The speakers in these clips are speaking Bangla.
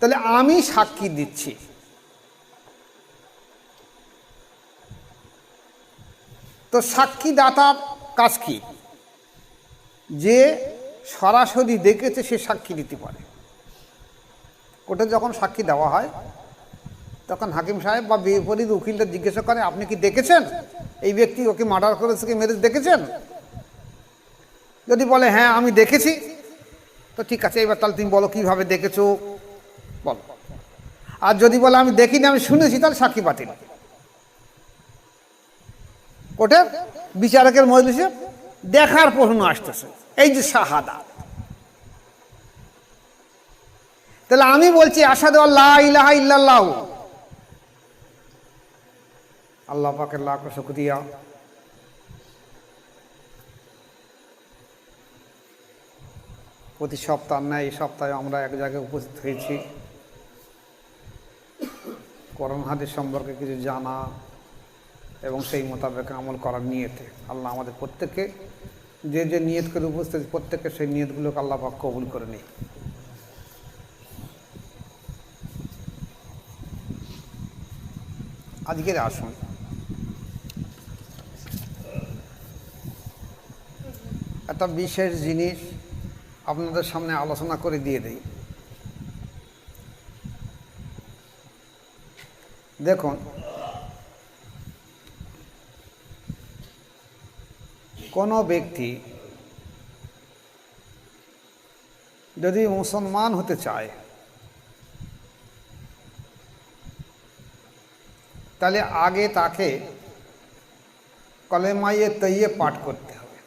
তাহলে আমি সাক্ষী দিচ্ছি। তো সাক্ষীদাতার কাজ কি? যে সরাসরি দেখেছে সে সাক্ষী দিতে পারে। কোর্টে যখন সাক্ষী দেওয়া হয়, তখন হাকিম সাহেব বা বিপরীত উকিলটা জিজ্ঞাসা করে, আপনি কি দেখেছেন? এই ব্যক্তি ওকে মার্ডার করেছে কি মেরেজ দেখেছেন? যদি বলে হ্যাঁ আমি দেখেছি। তো ঠিক আছে, এবার তাহলে তুমি বলো, কীভাবে দেখেছ? বলো। আর যদি বলে আমি দেখিনি, আমি শুনেছি, তাহলে সাক্ষী বাতিল কোর্টে বিচারকের মজলিসে দেখার প্রশ্ন আসতেছে। এই যে শাহাদা। তাহলে আমি বলছি আসাদু আল্লাহ ইলাহা ইল্লাল্লাহ। আল্লাহ পাকের লাখ শুক্রিয়া। প্রতি সপ্তাহ নেয় এই সপ্তাহে আমরা এক জায়গায় উপস্থিত হয়েছি। করোনা হাদিস সম্পর্কে কিছু জানা এবং সেই মোতাবেক আমল করার নিয়েতে আল্লাহ আমাদের প্রত্যেককে যে যে নিয়ত করে উপস্থিত, প্রত্যেককে সেই নিয়তগুলোকে আল্লাহ পাক কবুল করে নিই আজকের আসুন। একটা বিশেষ জিনিস আপনাদের সামনে আলোচনা করে দিয়ে দেই। দেখুন কোনো ব্যক্তি যদি মুসলমান হতে চায় তাহলে আগে তাকে কলেমাইয়ে তৈয়ে পাঠ করতে হবে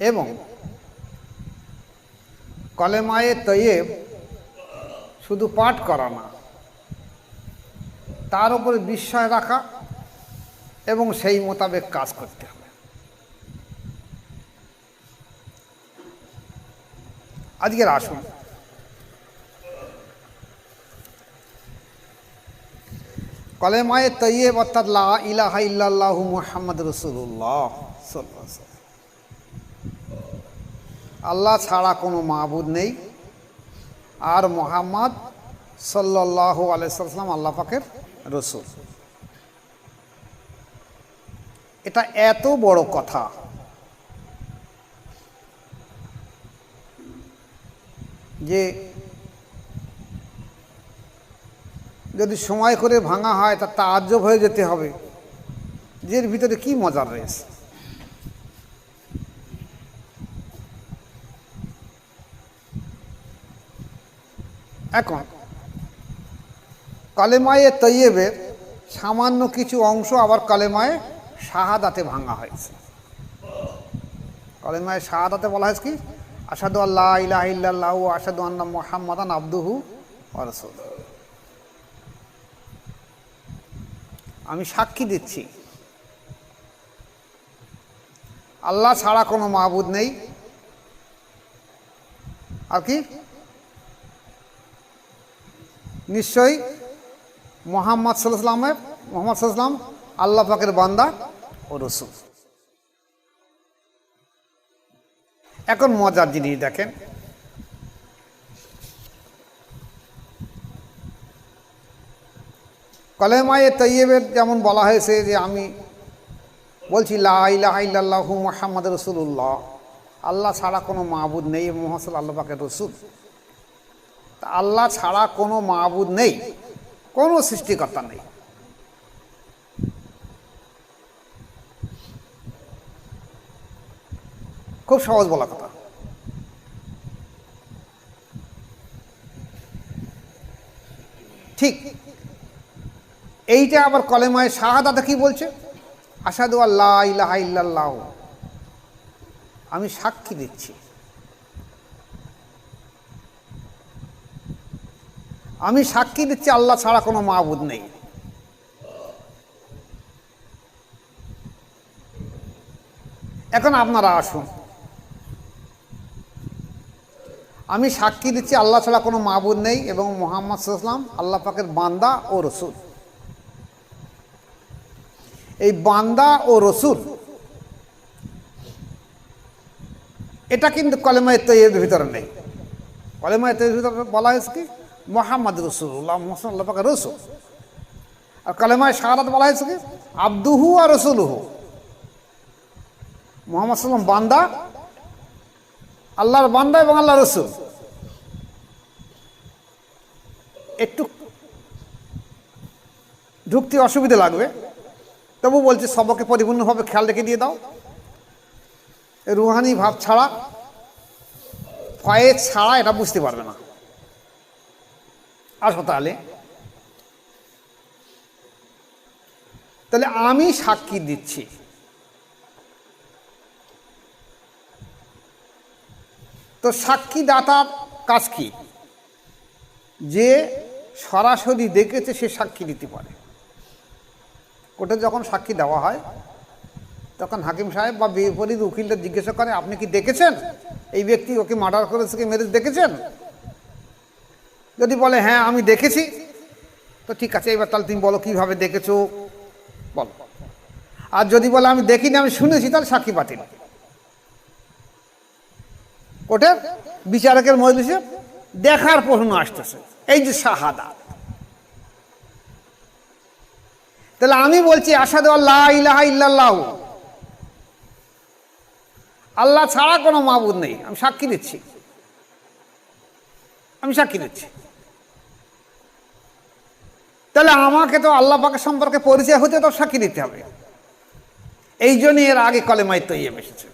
এবং কলেমায়ে তৈয়েব শুধু পাঠ করা না, তার উপরে বিস্ময় রাখা এবং সেই মোতাবেক কাজ করতে হবে। আজকের আসুন। কলেমায়ে তৈয়েব অর্থাৎ লা ইলাহা ইল্লাল্লাহু মুহাম্মদ রসুল্লাহ আল্লাহ ছাড়া কোনো মাহবুদ নেই। আর মোহাম্মদ সাল্লাহ আলাইসাল্লাম আল্লাহ পাকের রসুল। এটা এত বড় কথা। যে যদি সময় করে ভাঙা হয় তা তাজ্জব হয়ে যেতে হবে। যে এর ভিতরে কি মজার রয়েছে? এখন, কালেমায়ে তৈয়েবের সামান্য কিছু অংশ আবার কালেমায়ে শাহাদাতে ভাঙা হয়েছে। কালেমায়ে শাহাদাতে বলা হয়েছে কি? আসাদু আল্লাহ ইলাহ আসাদু আন্না মোহাম্মদান আব্দুহু রসুল আমি সাক্ষী দিচ্ছি, আল্লাহ ছাড়া কোনো মাহবুদ নেই। আর কি? নিশ্চয়ই মোহাম্মদ সাল্লামের মোহাম্মদ সাল্লাম আল্লাহ পাকের বান্দা ও রসুল। এখন মজার জিনিস দেখেন। কলেমায়ে তৈয়েবের যেমন বলা হয়েছে যে আমি বলছি লাহ মোহাম্মদ রসুল্লাহ আল্লাহ ছাড়া কোনো মাহবুদ নেই, মোহাম্মদ আল্লাহ পাকের রসুল। আল্লাহ ছাড়া কোনো মাহবুদ নেই, কোনো সৃষ্টিকর্তা নেই। খুব সহজ বলা কথা। ঠিক, এইটা আবার কলেমায় শাহাদাতে কি বলছে আসাদু আল্লাহ ইলাহা আমি সাক্ষী দিচ্ছি। আমি সাক্ষী দিচ্ছি, আল্লাহ ছাড়া কোনো মাহবুদ নেই। এখন আপনারা আসুন। আমি সাক্ষী দিচ্ছি, আল্লাহ ছাড়া কোনো মাহবুদ নেই এবং মোহাম্মদ সাল্লাম আল্লাহ পাকের বান্দা ও রসুল। এই বান্দা ও রসুল, এটা কিন্তু কলেমায় তৈরির ভিতরে নেই। কলেমায় তৈরির ভিতরে বলা হয়েছে কি? মোহাম্মদ রসুল্লাহ, মোহাম্মদ পাকা রসুল। আর কলেমায় শাহাদাত বলা হয়েছে কি? আব্দুহু আর রসুলহু। মোহাম্মদ সাল্লাম বান্দা, আল্লাহর বান্দা এবং আল্লাহ রসুল। একটু ঢুকতে অসুবিধা লাগবে, তবু বলছি সবকে পরিপূর্ণভাবে খেয়াল রেখে দিয়ে দাও। রুহানি ভাব ছাড়া ফয়েজ ছাড়া এটা বুঝতে পারবে না। আসো তাহলে তাহলে আমি সাক্ষী দিচ্ছি। তো সাক্ষীদাতার কাজ কি? যে সরাসরি দেখেছে সে সাক্ষী দিতে পারে। কোর্টে যখন সাক্ষী দেওয়া হয়, তখন হাকিম সাহেব বা বিপরীত উকিলটা জিজ্ঞাসা করে, আপনি কি দেখেছেন? এই ব্যক্তি ওকে মার্ডার করেছে কি মেরেজ দেখেছেন? যদি বলে হ্যাঁ আমি দেখেছি। তো ঠিক আছে, এবার তাহলে তুমি বলো, কীভাবে দেখেছ? বলো। আর যদি বলে, আমি দেখিনি, আমি শুনেছি, তাহলে সাক্ষী বাতিল ওটা বিচারকের মজলিসে দেখার প্রশ্ন আসতেছে। এই যে শাহাদা। তাহলে আমি বলছি আসাদু আল্লাহ ইলাহা আল্লাহ ছাড়া কোনো মাবুদ নেই। আমি সাক্ষী দিচ্ছি। আমি সাক্ষী দিচ্ছি। তাহলে আমাকে তো আল্লাহ পাকের সম্পর্কে পরিচয় হতে তো সাক্ষী দিতে হবে। এই জন্যই এর আগে কলেমাই তৈরি এসেছে।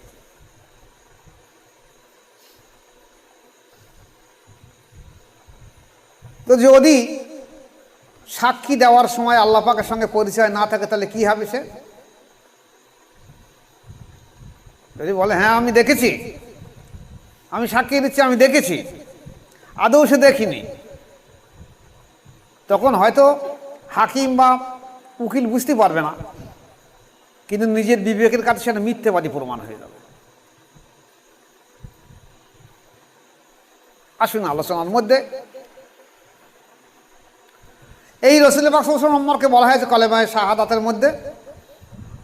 তো যদি সাক্ষী দেওয়ার সময় আল্লাহ পাকের সঙ্গে পরিচয় না থাকে, তাহলে কি হবে সে? যদি বলে হ্যাঁ আমি দেখেছি। আমি সাক্ষী দিচ্ছি, আমি দেখেছি। আদৌ সে দেখিনি। তখন হয়তো হাকিম বা উকিল বুঝতে পারবে না। কিন্তু নিজের বিবেকের কাছে সেটা মিথ্যেবাদী প্রমাণ হয়ে যাবে। আসুন আলোচনার মধ্যে। এই রসুল নম্বরকে বলা হয়েছে কলেমায় শাহাদাতের মধ্যে,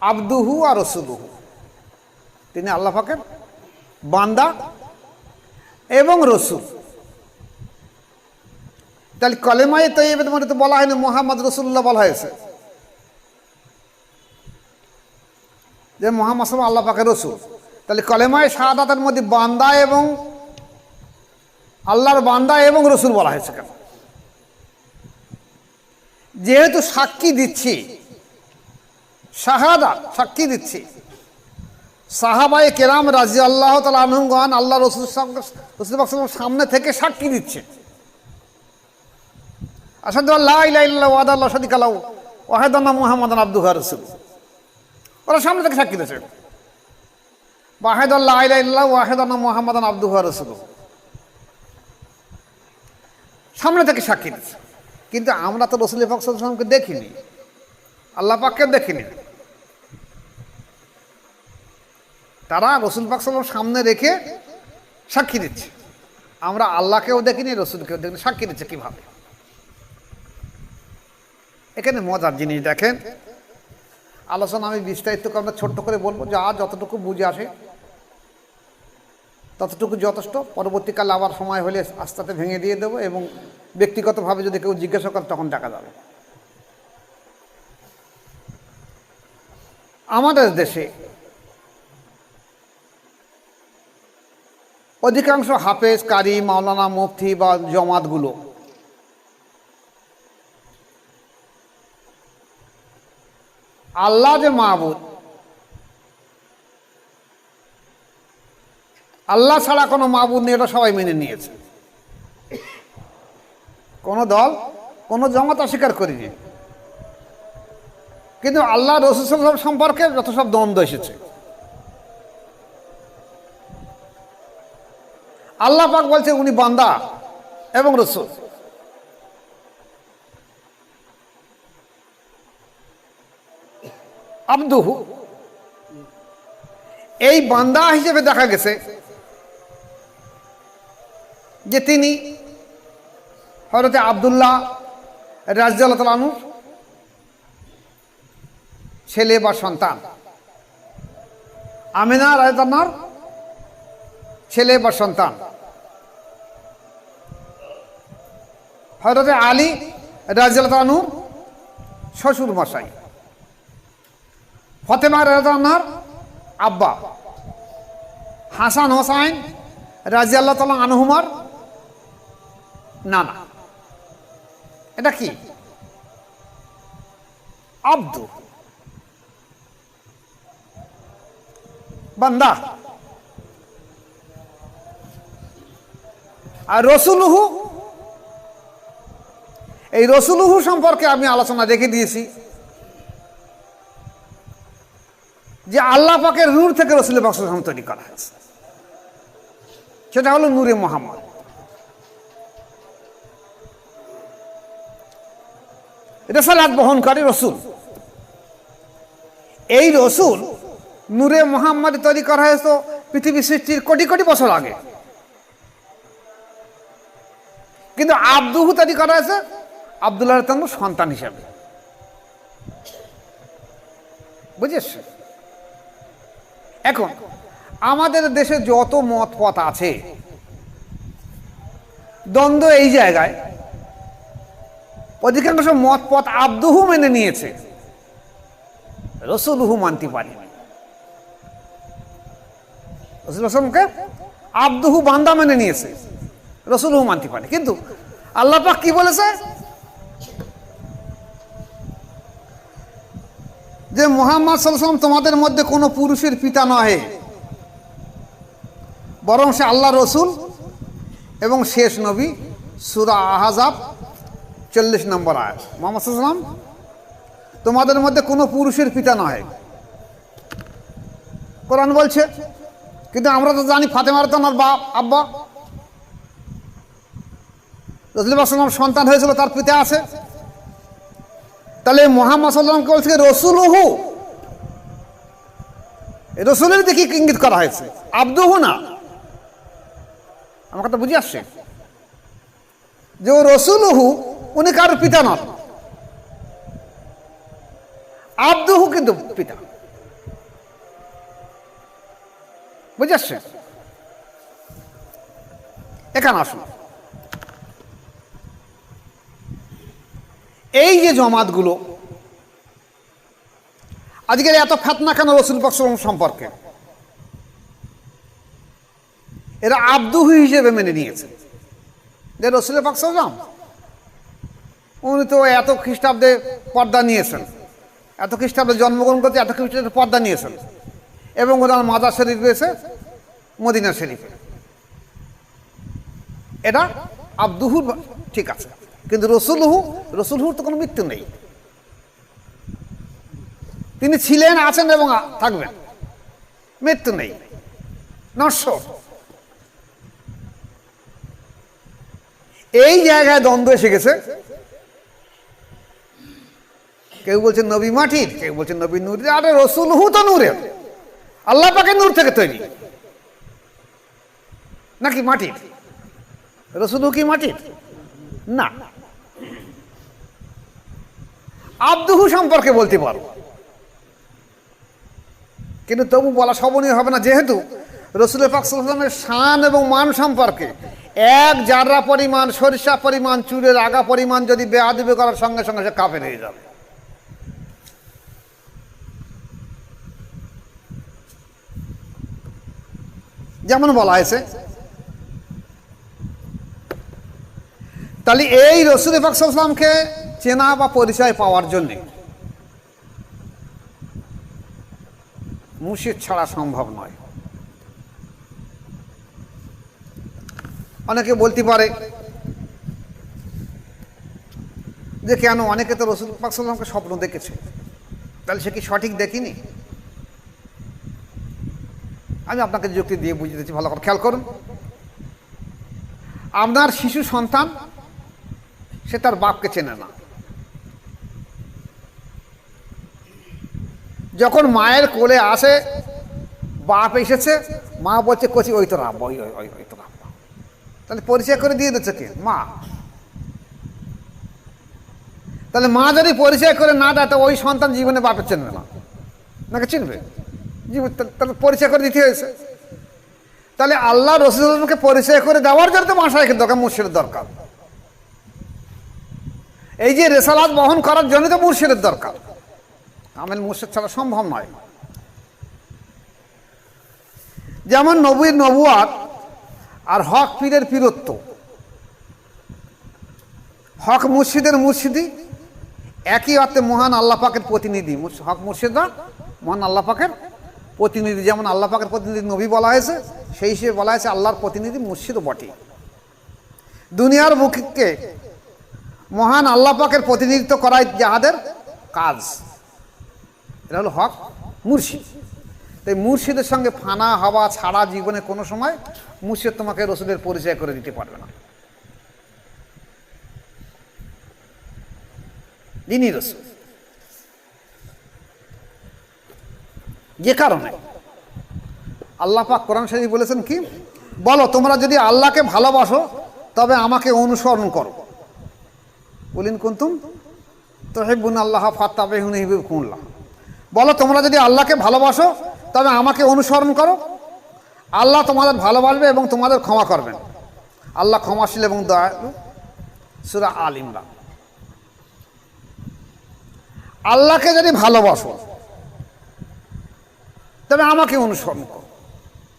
আব্দুহু আর রসুলহু। তিনি আল্লাহ পাকের বান্দা এবং রসুল। তাহলে কলেমায় তৈবের মধ্যে তো বলা হয়নি, মোহাম্মদ রসুল্লাহ বলা হয়েছে। যে মোহাম্মদ আল্লাহ পাকের রসুল। তাহলে কলেমায় শাহাদাতের মধ্যে বান্দা এবং আল্লাহর বান্দা এবং রসুল বলা হয়েছে কেন? যেহেতু সাক্ষী দিচ্ছি, শাহাদা সাক্ষী দিচ্ছি সাহাবাই কেরাম রাজি আল্লাহ তালা আনহগণ আল্লাহ রসুল রসুল সামনে থেকে সাক্ষী দিচ্ছে। আসাদু আল্লাহ আল্লাহ আল্লাহ ওরা সামনে থেকে সাক্ষী আল্লাহ রসুল সামনে থেকে কিন্তু আমরা তো রসুল ফাকসালামকে দেখিনি। আল্লাহ পাককে দেখিনি। তারা রসুল পাকসালাম সামনে রেখে সাক্ষী দিচ্ছে। আমরা আল্লাহকেও দেখিনি, রসুলকেও দেখিনি, সাক্ষী দিচ্ছে কীভাবে? এখানে মজার জিনিস দেখেন। আলোচনা আমি বিস্তারিত আমরা ছোট্ট করে বলব, যা যতটুকু বুঝে আসে, ততটুকু যথেষ্ট। পরবর্তীকালে আবার সময় হলে আস্তে আস্তে ভেঙে দিয়ে দেবো এবং ব্যক্তিগতভাবে যদি কেউ জিজ্ঞাসা করে তখন দেখা যাবে। আমাদের দেশে অধিকাংশ হাফেজ কারি মাওলানা মুফতি বা জমাতগুলো আল্লাহ যে মাহবুদ। আল্লাহ ছাড়া কোনো মাহবুদ নেই, এটা সবাই মেনে নিয়েছে। কোনো দল, কোনো জমাত অস্বীকার করিনি। কিন্তু আল্লাহ রসুল সম্পর্কে যত সব দ্বন্দ্ব এসেছে। আল্লাহ পাক বলছে, উনি বান্দা এবং রসুল। আব্দুহু। এই বান্দা হিসেবে দেখা গেছে যে তিনি হরতে আবদুল্লাহ তালানুর ছেলে বা সন্তান। আমিনা রায়তান্নার ছেলে বা সন্তান। হরতে আলী রাজিয়ালতানু শ্বশুর মশাই ফতেমা রাজানার আব্বা। হাসান হোসাইন রাজিয়াল্লাহ তালা আনহুমার নানা। এটা কি? আব্দু। বান্দা। আর রসুলহু? এই রসুলহু সম্পর্কে আমি আলোচনা দেখে দিয়েছি। যে আল্লাহ পাকের নূর থেকে রসুল বাক্সাম তৈরি করা হয়েছে। সেটা হলো নূরে মোহাম্মদ। রেসালাত বহনকারী রসুল। এই রসুল নূরে মোহাম্মদ তৈরি করা হয়েছে পৃথিবী সৃষ্টির কোটি কোটি বছর আগে। কিন্তু আব্দুহু তৈরি করা হয়েছে আবদুল্লাহ সন্তান হিসাবে। বুঝেছ? এখন, আমাদের দেশে যত মত পথ আছে, দ্বন্দ্ব এই জায়গায়, অধিকাংশ মত পথ আব্দুহু মেনে নিয়েছে, রসুলহু মানতে পারেনি রসুল আসলামকে আব্দুহু বান্দা মেনে নিয়েছে, রসুলহু মানতে পারে। কিন্তু আল্লাহ পাক কি বলেছে? যে মোহাম্মদ সাল্লাম তোমাদের মধ্যে কোনো পুরুষের পিতা নহে। বরং সে আল্লাহ রসুল এবং শেষ নবী সুরা আহাজাব চল্লিশ নম্বর আয়াত। মোহাম্মদ সাল্লাম তোমাদের মধ্যে কোনো পুরুষের পিতা নহে। কোরআন বলছে, কিন্তু আমরা তো জানি ফাতেমার তো আমার বাপ, আব্বা। রসুল সন্তান হয়েছিল, তার পিতা আছে। তাহলে মোহাম্মদ বলছে, রসুলহু। রসুলের দিকে ইঙ্গিত করা হয়েছে? আব্দুহু না? আমার কথা বুঝে আসছে? যে ও রসুলহু, উনি কারোর পিতা নন। আব্দুহু কিন্তু পিতা। বুঝে আসছে? এখানে আসুন। এই যে জমাতগুলো, আজকের এত ফেতনা কেন রসুল পাকসম সম্পর্কে? এরা আব্দুহু হিসেবে মেনে নিয়েছে। যে রসুল পাকসাম উনি তো এত খ্রিস্টাব্দে পর্দা নিয়েছেন, এত খ্রিস্টাব্দে জন্মগ্রহণ করতে এত খ্রিস্টাব্দে পর্দা নিয়েছেন। এবং ওনার মাদার শরীফ রয়েছে মদিনা শরীফে। এটা আব্দুহুর ঠিক আছে। কিন্তু রসুলহু, রসুলহুর তো কোনো মৃত্যু নেই। তিনি ছিলেন, আছেন এবং থাকবেন। মৃত্যু নেই। নশ্বর এই জায়গায় দ্বন্দ্ব এসে গেছে। কেউ বলছেন নবী মাটির, কেউ বলছেন নবী নূর আরে রসুল হু তো নূরের। আল্লাহ পাকে নূর থেকে তৈরি। নাকি মাটির? রসুল হু কি মাটির? না। আব্দুহু সম্পর্কে বলতে পারো। কিন্তু তবু বলা সবনীয় হবে না, যেহেতু রসুল পাকসালামের শান এবং মান সম্পর্কে এক জাররা পরিমাণ, সরিষা পরিমাণ চুলের আগা পরিমাণ যদি বেআদিবে করার সঙ্গে সঙ্গে সে কাপে হয়ে যাবে। যেমন বলা হয়েছে, তাহলে এই রসুল পাকসালামকে চেনা বা পরিচয় পাওয়ার জন্যে মুর্শিদ ছাড়া সম্ভব নয়। অনেকে বলতে পারে যে কেন অনেকে তো রসুল পাকসাল্লামকে স্বপ্ন দেখেছে। তাহলে সে কি সঠিক দেখিনি? আমি আপনাকে যুক্তি দিয়ে বুঝিয়ে দিচ্ছি, ভালো করে খেয়াল করুন। আপনার শিশু সন্তান, সে তার বাপকে চেনে না। যখন মায়ের কোলে আসে, বাপ এসেছে, মা বলছে, কচি, ওই তো রাব্বা ওই ওই ওই তো রাব্বা তাহলে পরিচয় করে দিয়ে দিচ্ছে কে? মা। তাহলে মা যদি পরিচয় করে না দেয় তো ওই সন্তান জীবনে বাপের চেনবে না। নাকি চিনবে? জীবন তাহলে পরিচয় করে দিতে হয়েছে। তাহলে আল্লাহ রসুলকে পরিচয় করে দেওয়ার জন্য তো মাসায়কের দরকার, মুর্শিদের দরকার। এই যে রেসালাত বহন করার জন্য তো মুর্শিদের দরকার। আমেল মুর্শিদ ছাড়া সম্ভব নয়। যেমন নবীর নবুয়াত আর হক পীরের পীরত্ব। হক মুর্শিদের মুর্শিদি একই অর্থে মহান আল্লাহ পাকের প্রতিনিধি। হক মুর্শিদরা মহান আল্লাহ পাকের প্রতিনিধি। যেমন আল্লাহ পাকের প্রতিনিধি নবী বলা হয়েছে, সেই হিসেবে বলা হয়েছে আল্লাহর প্রতিনিধি মুর্শিদও বটে। দুনিয়ার মুখকে মহান আল্লাহ পাকের প্রতিনিধিত্ব করাই যাহাদের কাজ। এটা হলো হক মুর্শিদ। তাই মুর্শিদের সঙ্গে ফানা, হওয়া, ছাড়া জীবনে কোনো সময় মুর্শিদ তোমাকে রসুলের পরিচয় করে দিতে পারবে না। দিনই রসুল। যে কারণে। আল্লাহ পাক কোরআন শরীফ বলেছেন কি? বলো, তোমরা যদি আল্লাহকে ভালোবাসো, তবে আমাকে অনুসরণ করো। বলিন কুন্তুম? তো হেবুন আল্লাহ ফাত্তাবেহুন হিবুল্লাহ বলো, তোমরা যদি আল্লাহকে ভালোবাসো, তবে আমাকে অনুসরণ করো। আল্লাহ তোমাদের ভালোবাসবে এবং তোমাদের ক্ষমা করবেন। আল্লাহ ক্ষমাশীল এবং দয়ালু। সুরা আল ইমরান। আল্লাহকে যদি ভালোবাসো, তবে আমাকে অনুসরণ করো।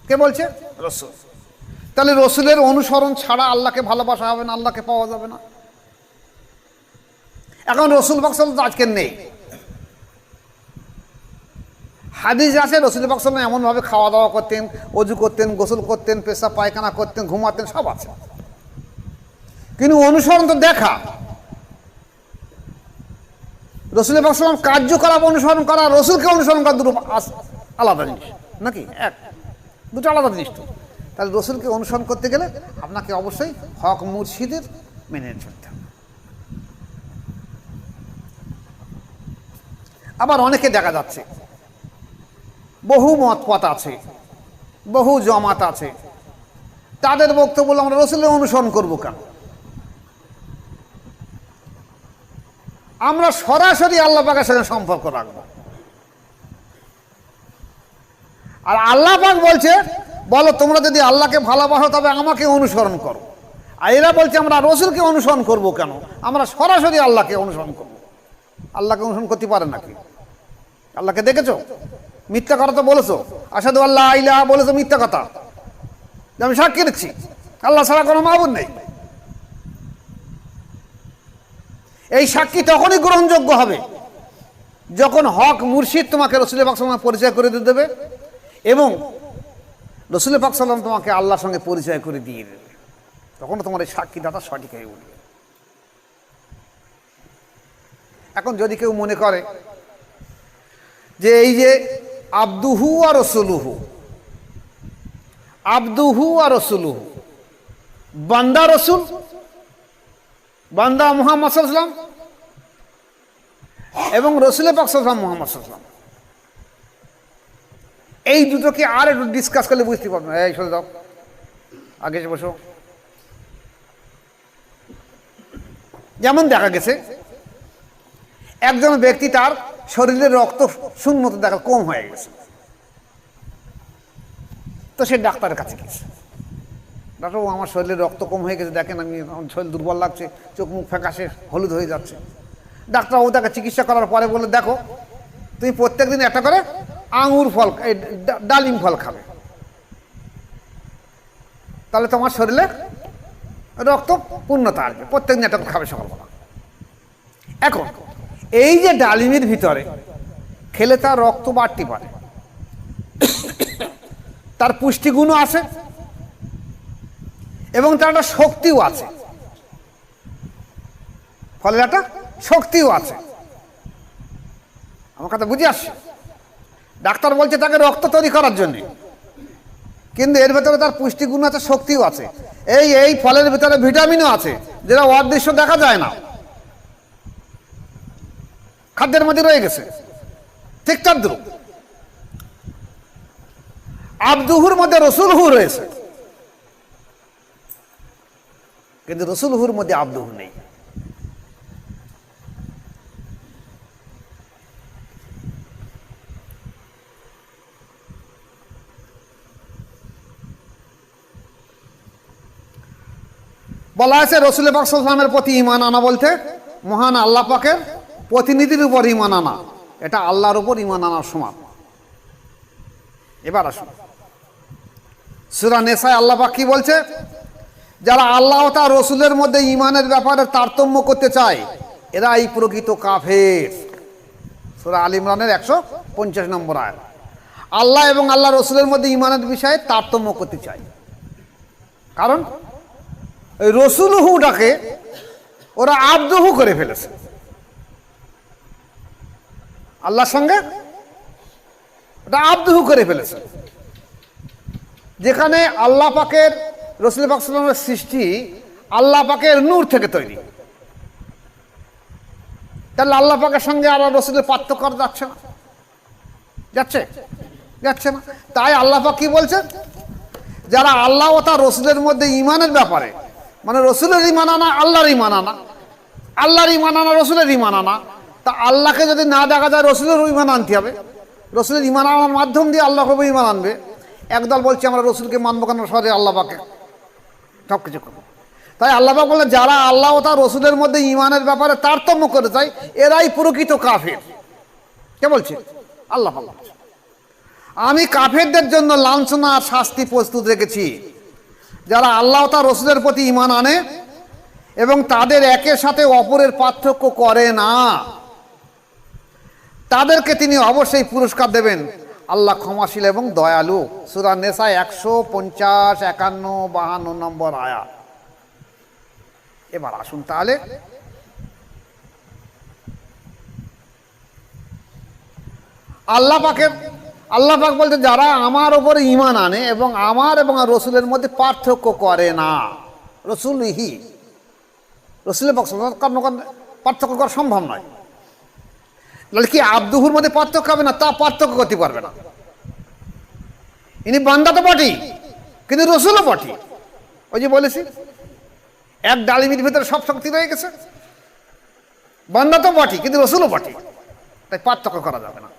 কে বলছে? রসুল। তাহলে রসুলের অনুসরণ ছাড়া আল্লাহকে ভালোবাসা হবে না, আল্লাহকে পাওয়া যাবে না। এখন রসুল বাকসাল তো আজকে নেই। হাদিস আছে, রসুল বাকসাল এমনভাবে খাওয়া দাওয়া করতেন, অজু করতেন, গোসল করতেন, পেশা পায়খানা করতেন, ঘুমাতেন, সব আছে। কিন্তু অনুসরণ তো দেখা। রসুলের বাকসালাম কার্যকলাপ অনুসরণ করা, রসুলকে অনুসরণ করা দুটো আলাদা জিনিস, নাকি? এক। দুটো আলাদা জিনিস তো। তাহলে রসুলকে অনুসরণ করতে গেলে আপনাকে অবশ্যই হক মুর্শিদের মেনে চলতে হবে। আবার অনেকে দেখা যাচ্ছে বহু মত পথ আছে, বহু জমাত আছে। তাদের বক্তব্য আমরা রসুলের অনুসরণ করব কেন? আমরা সরাসরি আল্লাহ পাকের সঙ্গে সম্পর্ক রাখব। আর আল্লাহ পাক বলছে, বলো তোমরা যদি আল্লাহকে ভালোবাসো তবে আমাকে অনুসরণ করো। আর এরা বলছে, আমরা রসুলকে অনুসরণ করব কেন? আমরা সরাসরি আল্লাহকে অনুসরণ করব। আল্লাহকে অনুসরণ করতে পারে নাকি? আল্লাহকে দেখেছ? মিথ্যা কথা তো বলেছ। আসাদু আল্লাহ আইলা বলেছ মিথ্যা কথা। আমি সাক্ষী দিচ্ছি। আল্লাহ ছাড়া কোনো মাহবুদ নেই। এই সাক্ষী তখনই গ্রহণযোগ্য হবে যখন হক মুর্শিদ তোমাকে রসুলের পাক সাল্লাম পরিচয় করে দিয়ে দেবে এবং রসুলের পাক সাল্লাম তোমাকে আল্লাহর সঙ্গে পরিচয় করে দিয়ে দেবে। তখন তোমার এই সাক্ষীদাতা সঠিক হয়ে উঠবে। এখন যদি কেউ মনে করে যে এই যে আব্দুহু আর রসুলুহু। আব্দুহু আর রসুলুহু। বান্দা রসুল? বান্দা মুহাম্মদ সাল্লাম এবং রসুলের পাক সাল্লাম মুহাম্মদ সাল্লাম এই দুটোকে আর একটু ডিসকাস করলে বুঝতে পারবেন। এই, সরে দাও আগে বসো। যেমন দেখা গেছে, একজন ব্যক্তি তার শরীরের রক্ত শূন্যত দেখা কম হয়ে গেছে। তো সে ডাক্তারের কাছে গেছে। ডাক্তারবাবু, আমার শরীরে রক্ত কম হয়ে গেছে, দেখেন আমি শরীর দুর্বল লাগছে, চোখ মুখ ফ্যাকাশে, হলুদ হয়ে যাচ্ছে। ডাক্তারবাবু তাকে চিকিৎসা করার পরে বলে দেখো, তুমি প্রত্যেক দিন একটা করে আঙুর ফল ডালিম ফল খাবে। তাহলে তোমার শরীরে রক্ত পূর্ণতা আসবে প্রত্যেক দিন একটা খাবে সকালবেলা। এখন এই যে ডালিমের ভিতরে, খেলে তার রক্ত বাড়তে পারে। তার পুষ্টিগুণও আছে এবং তার একটা শক্তিও আছে। ফলের একটা শক্তিও আছে। আমার কথা বুঝে আসছে? ডাক্তার বলছে তাকে রক্ত তৈরি করার জন্য। কিন্তু এর ভেতরে তার পুষ্টিগুণ আছে, শক্তিও আছে। এই এই ফলের ভিতরে ভিটামিনও আছে, যেটা অদৃশ্য দেখা যায় না। খাদ্যের মধ্যে রয়ে গেছে। ঠিক তার দ্রুপ আবদুহুর মধ্যে রসুল হু রয়েছে। কিন্তু রসুল হুর মধ্যে আবদুহু নেই। বলা আছে রসুল পাক সাল্লামের প্রতি ইমান আনা বলতে মহান আল্লাহ পাকের প্রতিনিধির উপর ইমান আনা। এটা আল্লাহর উপর ইমান আনার সমান। এবার আসুন। সুরা নেশায় আল্লাহ কি বলছে? যারা আল্লাহ তার রসুলের মধ্যে ইমানের ব্যাপারে তারতম্য করতে চায় এরা এই প্রকৃত কাফের। সুরা আল ইমরানের একশো পঞ্চাশ নম্বর আয় আল্লাহ এবং আল্লাহ রসুলের মধ্যে ইমানের বিষয়ে তারতম্য করতে চাই কারণ ওই রসুলহুটাকে ওরা আব্দহু করে ফেলেছে। আল্লাহর সঙ্গে ওটা আব্দহু করে ফেলেছে। যেখানে আল্লাহ পাকের, রসুল পাকসালামের সৃষ্টি আল্লাহ পাকের নূর থেকে তৈরি। তাহলে আল্লাহ পাকের সঙ্গে আর রসুলের পার্থক্য যাচ্ছে না। যাচ্ছে? যাচ্ছে না। তাই আল্লাহ পাক কি বলছেন যারা আল্লাহ ও তার রসুলের মধ্যে ইমানের ব্যাপারে মানে রসুলের ইমান আনা, আল্লাহর ইমান আনা, আল্লাহর ইমান আনা, রসুলের ইমান আনা তা আল্লাহকে যদি না দেখা যায়, রসুলের ইমান আনতে হবে। রসুলের ইমান আনার মাধ্যম দিয়ে আল্লাহ হবে ইমান আনবে। একদল বলছে, আমরা রসুলকে মানবো কেন? সরে আল্লাহ পাকে। সব কিছু করব। তাই আল্লাহ বলে যারা আল্লাহ ও তার রসুলের মধ্যে ইমানের ব্যাপারে তারতম্য করে চায় এরাই প্রকৃত কাফের। কে বলছে? আল্লাহ বলছে। আমি কাফেরদের জন্য লাঞ্ছনা আর শাস্তি প্রস্তুত রেখেছি। যারা আল্লাহ তার রসুলের প্রতি ইমান আনে এবং তাদের একের সাথে অপরের পার্থক্য করে না। তাদেরকে তিনি অবশ্যই পুরস্কার দেবেন। আল্লাহ ক্ষমাশীল এবং দয়ালু। সুরা নেশা একশো পঞ্চাশ, একান্ন, বাহান্ন নম্বর আয়া। এবার আসুন তাহলে। আল্লাহ পাকের আল্লাহ পাক বলতে যারা আমার ওপরে ইমান আনে এবং আমার এবং রসুলের মধ্যে পার্থক্য করে না। রসুল ইহি রসুলের পক্ষ পার্থক্য করা সম্ভব নয়। কি আব্দুহুর মধ্যে পার্থক্য হবে না? তা পার্থক্য করতে পারবে না। ইনি বান্দা তো বটি কিন্তু রসুলও বটি ওই যে বলেছি, এক ডালিমির ভিতরে সব শক্তি রয়ে গেছে। বান্দা তো বটি কিন্তু রসুলও বটি তাই পার্থক্য করা যাবে না।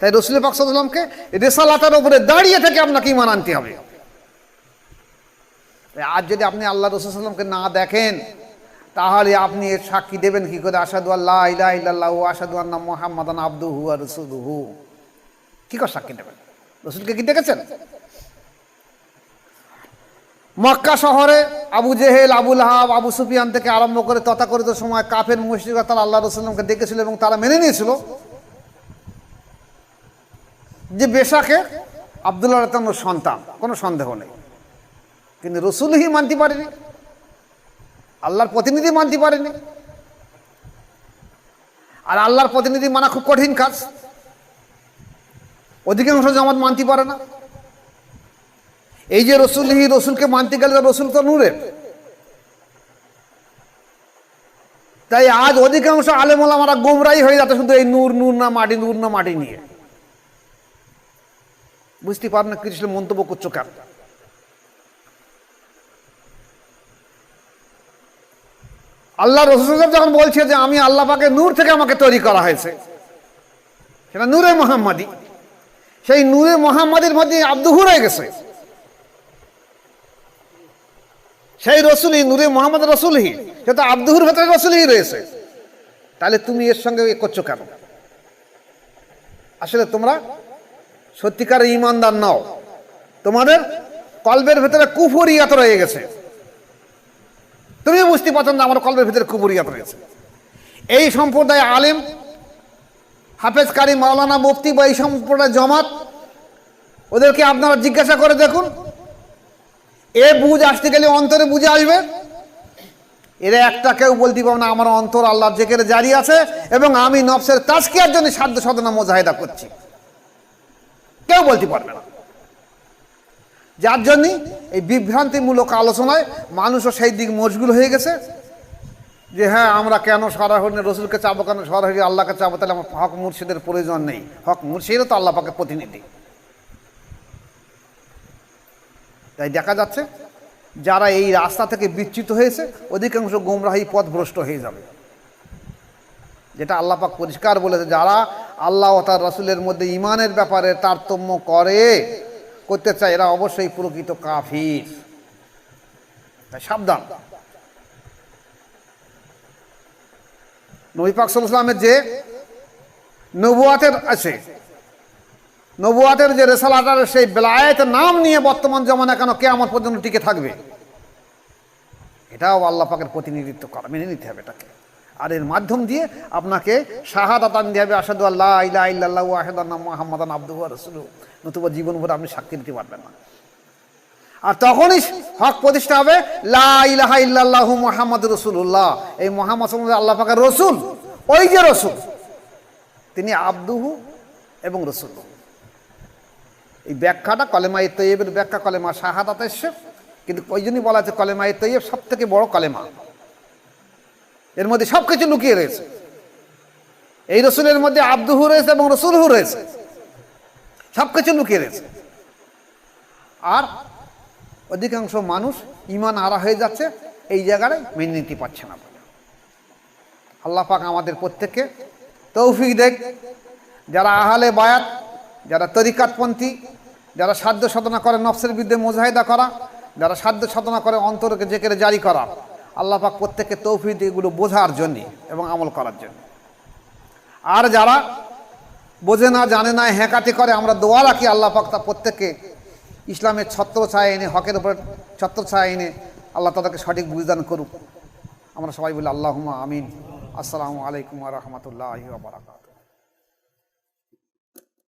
তাই রসুল পাকসালামকে রেসালাতার উপরে দাঁড়িয়ে থেকে আপনাকে ইমান আনতে হবে। আজ যদি আপনি আল্লাহ রসুল সাল্লামকে না দেখেন তাহলে আপনি এর সাক্ষী দেবেন কি করে? আসাদু আল্লাহ ইলাহ ইল্লাল্লাহ আসাদু আন্না মোহাম্মদান আব্দুহু আর রসুলহু। কি করে সাক্ষী দেবেন? রসুলকে কি দেখেছেন? মক্কা শহরে Abu Jahl Abu Lahab Abu Sufyan থেকে আরম্ভ করে তথাকথিত সময় কাফের মুশরিকরা তারা আল্লাহ রসুল্লামকে দেখেছিল এবং তারা মেনে নিয়েছিল যে বেশাকে আবদুল্লাহ রতনের সন্তান, কোনো সন্দেহ নেই। কিন্তু রসুলহি মানতে পারেনি। আল্লাহর প্রতিনিধি মানতে পারেনি। আর আল্লাহর প্রতিনিধি মানা খুব কঠিন কাজ। অধিকাংশ জামাত মানতে পারে না। এই যে রসুলহি রসুলকে মানতে গেলে রসুল তো নূরের। তাই আজ অধিকাংশ আলেমোলামারা গোমরাই হয়ে যাচ্ছে শুধু এই নূর নূর না মাটি, নূর না মাটি নিয়ে। বুঝতে পার না কৃষ্ণ মন্তব্য করছ কেন? আল্লাহ রসুল যখন বলছে যে আমি আল্লাহ পাকে নূর থেকে আমাকে তৈরি করা হয়েছে, সেটা নূরে মোহাম্মদী। সেই নূরে মোহাম্মদের মধ্যে আব্দুহু রয়ে গেছে। সেই রসুলই নূরে মোহাম্মদ রসুলহি সে তো আব্দুহুর ভেতরে রসুলহি রয়েছে। তাহলে তুমি এর সঙ্গে এ করছ কেন? আসলে তোমরা সত্যিকার ইমানদার নাও। তোমাদের কলবের ভেতরে কুফরিয়াত রয়ে গেছে। তুমি বুঝতে পারছ না, আমার কলবের ভেতরে কুফরিয়াত রয়েছে এই সম্প্রদায় আলেম, হাফেজ কারি মাওলানা মুফতি বা এই সম্প্রদায় জমাত, ওদেরকে আপনারা জিজ্ঞাসা করে দেখুন। এ বুঝ আসতে গেলে অন্তরে বুঝে আসবে। এরা একটা কেউ বলতে পারবে না, আমার অন্তর আল্লাহর জেকের জারি আছে এবং আমি নফসের তাস্কিয়ার জন্য সাধ্য সাধনা মোজাহেদা করছি। কেউ বলতে পারবে না। যার জন্যই এই বিভ্রান্তিমূলক আলোচনায় মানুষও সেই দিক মশগুল হয়ে গেছে যে হ্যাঁ আমরা কেন সরাহনে রসুলকে চাবো, কেন সরাহরি আল্লাহকে চাবো, তাহলে আমার হক মুর্শিদের প্রয়োজন নেই। হক মুর্শিদও তো আল্লাহ পাকে প্রতিনিধি। তাই দেখা যাচ্ছে, যারা এই রাস্তা থেকে বিচ্যুত হয়েছে, অধিকাংশ গোমরাহী পথভ্রষ্ট হয়ে যাবে। যেটা আল্লাহ পাক পরিষ্কার বলেছে, যারা আল্লাহ ও তার রসুলের মধ্যে ইমানের ব্যাপারে তারতম্য করে করতে চায়, এরা অবশ্যই প্রকৃত কাফির। সাবধান। নবী পাক সাল্লামের যে নবুয়াতের আছে, নবুয়াতের যে রেসালাটার সেই বেলায়ত নাম নিয়ে বর্তমান জমানা কেন কে আমার পর্যন্ত টিকে থাকবে? এটাও আল্লাহ পাকের প্রতিনিধিত্ব করা, মেনে নিতে হবে এটাকে। আর এর মাধ্যম দিয়ে আপনাকে শাহাদাত আনতে হবে আসাদু আল্লাহ ইলা ইল্লাল্লাহ আহাদান মোহাম্মদান আব্দুহ রসুল নতুবা জীবন ভরে আপনি সাক্ষী দিতে পারবেন না। আর তখনই হক প্রতিষ্ঠা হবে, লা ইলাহা ইল্লাল্লাহু মোহাম্মদ রসুল্লাহ এই মোহাম্মদ আল্লাহ পাকের রসুল, ওই যে রসুল, তিনি আব্দুহু এবং রসুল এই ব্যাখ্যাটা কলেমা তৈয়বের ব্যাখ্যা, কলেমা শাহাদাত এসছে কিন্তু ওই জন্যই বলা আছে কলেমা তৈয়ব সব থেকে বড় কলেমা। এর মধ্যে সব কিছু লুকিয়ে রয়েছে। এই রসুলের মধ্যে আব্দুহু রয়েছে এবং রসুলহু রয়েছে। সব কিছু লুকিয়ে রয়েছে। আর অধিকাংশ মানুষ ইমান হারা হয়ে যাচ্ছে, এই জায়গায় মেনে নিতে পারছে না। আল্লাহ পাক আমাদের প্রত্যেককে তৌফিক দেখ। যারা আহালে বায়াত, যারা তরিকাতপন্থী, যারা সাধ্য সাধনা করে নফসের বিরুদ্ধে মোজাহিদা করা, যারা সাধ্য সাধনা করে অন্তরকে জেকেরে জারি করা আল্লাহ পাক প্রত্যেককে তৌফিক এগুলো বোঝার জন্যে এবং আমল করার জন্য। আর যারা বোঝে না, জানে না হ্যাঁকাটি করে, আমরা দোয়া রাখি আল্লাহ পাক তা প্রত্যেককে। ইসলামের ছত্র ছায়া এনে, হকের উপরে ছত্র ছায়া এনে আল্লাহ তাদেরকে সঠিক বুঝদান করুক। আমরা সবাই বলি আল্লাহ আমিন। আসসালামু আলাইকুম রহমতুল্লাহ বারাকাত